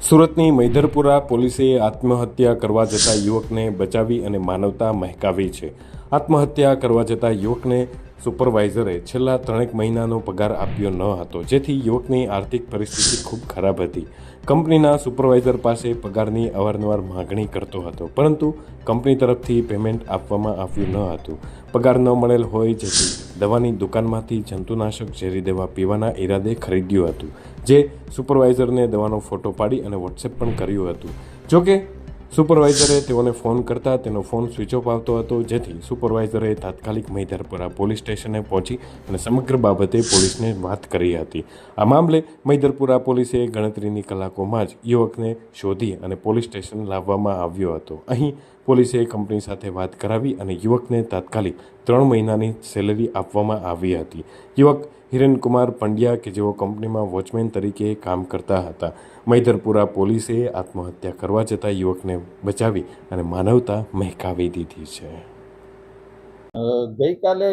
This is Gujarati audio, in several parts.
સુરતની મૈધરપુરા પોલીસે આત્મહત્યા કરવા જતા યુવકને બચાવી અને માનવતા મહેકાવી છે. આત્મહત્યા કરવા જતા યુવકને સુપરવાઇઝરે છેલ્લા ત્રણેક મહિનાનો પગાર આપ્યો ન હતો, જેથી યુવકની આર્થિક પરિસ્થિતિ ખૂબ ખરાબ હતી. કંપનીના સુપરવાઇઝર પાસે પગારની અવારનવાર માગણી કરતો હતો, પરંતુ કંપની તરફથી પેમેન્ટ આપવામાં આવ્યું ન હતું. પગાર ન મળેલ હોય જેથી દવાની દુકાનમાંથી જંતુનાશક ઝેરી દવા પીવાના ઈરાદે ખરીદ્યું હતું, જે સુપરવાઇઝરને દવાનો ફોટો પાડી અને વોટ્સએપ પણ કર્યું હતું. જોકે સુપરવાઇઝરે તેઓને ફોન કરતા તેનો ફોન સ્વિચ ઓફ આવતો હતો, જેથી સુપરવાઇઝરે તાત્કાલિક મૈધરપુરા પોલીસ સ્ટેશને પહોંચી અને સમગ્ર બાબતે પોલીસને વાત કરી હતી. આ મામલે મૈધરપુરા પોલીસે ગણતરીની કલાકોમાં જ યુવકને શોધી અને પોલીસ સ્ટેશન લાવવામાં આવ્યો હતો. અહીં પોલીસે કંપની સાથે વાત કરાવી અને યુવકને તાત્કાલિક ત્રણ મહિનાની સેલરી આપવામાં આવી હતી. યુવક હિરેનકુમાર પંડ્યા કે જેઓ કંપનીમાં વોચમેન તરીકે કામ કરતા હતા. મૈધરપુરા પોલીસે આત્મહત્યા કરવા જતા યુવકને બચાવી અને માનવતા મહેકાવી દીધી છે. ગઈકાલે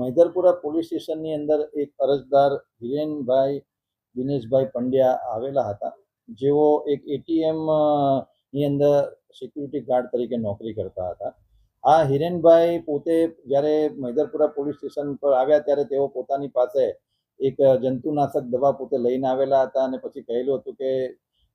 મૈધરપુરા પોલીસ સ્ટેશનની અંદર એક અરજદાર હિરેનભાઈ, દિનેશભાઈ પંડ્યા આવેલા હતા. જેઓ એક એટીએમની અંદર સિક્યુરિટી ગાર્ડ તરીકે નોકરી કરતા હતા. આ હિરેનભાઈ પોતે જ્યારે મૈદરપુરા પોલીસ સ્ટેશન પર આવ્યા ત્યારે તેઓ પોતાની પાસે એક જંતુનાશક દવા પોતે લઈને આવેલા હતા અને પછી કહેલું હતું કે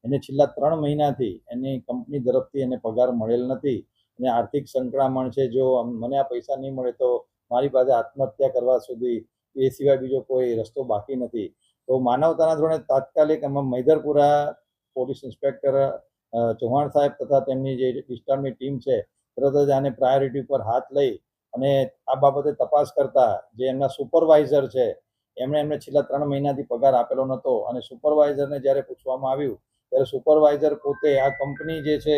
એને છેલ્લા ત્રણ મહિનાથી એની કંપની તરફથી એને પગાર મળેલ નથી અને આર્થિક સંકળામણ છે, જો મને આ પૈસા નહીં મળે તો મારી પાસે આત્મહત્યા કરવા સુધી એ સિવાય બીજો કોઈ રસ્તો બાકી નથી. તો માનવતાના ધોરણે તાત્કાલિક એમાં મૈદરપુરા પોલીસ ઇન્સ્પેક્ટર ચૌહાણ સાહેબ તથા તેમની જે વિસ્તારની ટીમ છે તરત જ આને પ્રાયોરિટી પર હાથ લઈ અને આ બાબતે તપાસ કરતા જે એમના સુપરવાઇઝર છે, એમણે એમને છેલ્લા ત્રણ મહિનાથી પગાર આપેલો નહોતો અને સુપરવાઇઝરને જ્યારે પૂછવામાં આવ્યું, ત્યારે સુપરવાઇઝર પોતે આ કંપની જે છે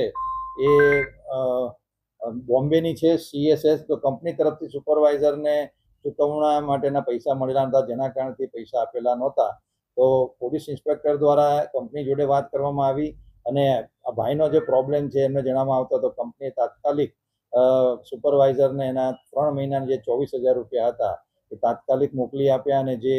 એ બોમ્બેની છે સીએસએસ તો કંપની તરફથી સુપરવાઇઝરને ચૂકવણા માટેના પૈસા મળેલા હતા જેના કારણથી પૈસા આપેલા નહોતા. તો પોલીસ ઇન્સ્પેક્ટર દ્વારા કંપની જોડે વાત કરવામાં આવી અને આ ભાઈનો જે પ્રોબ્લેમ છે, એમને જણાવવામાં આવતો તો કંપની તાત્કાલિક સુપરવાઇઝરને એના ત્રણ મહિનાના જે ચોવીસ હજાર રૂપિયા હતા, એ તાત્કાલિક મોકલી આપ્યા અને જે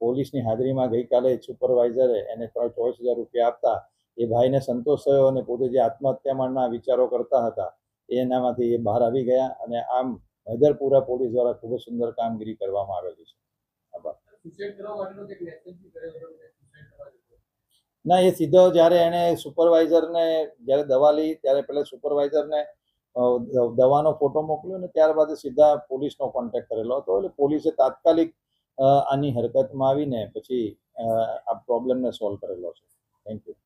પોલીસની હાજરીમાં ગઈકાલે સુપરવાઇઝરે એને ત્રણ ચોવીસ હજાર રૂપિયા આપતા, એ ભાઈને સંતોષ થયો અને પોતે જે આત્મહત્યાના વિચારો કરતા હતા એનામાંથી એ બહાર આવી ગયા અને આમ હૈદરપુરા પોલીસ દ્વારા ખૂબ જ સુંદર કામગીરી કરવામાં આવેલી છે. આભાર. ના, એ સીધો જ્યારે એણે સુપરવાઇઝરને જ્યારે દવા લઈ, ત્યારે પહેલાં સુપરવાઇઝરને દવાનો ફોટો મોકલ્યો ને ત્યારબાદ સીધા પોલીસનો કોન્ટેક્ટ કરેલો હતો. એટલે પોલીસે તાત્કાલિક આની હરકતમાં આવીને પછી આ પ્રોબ્લેમને સોલ્વ કરેલો છે. Thank you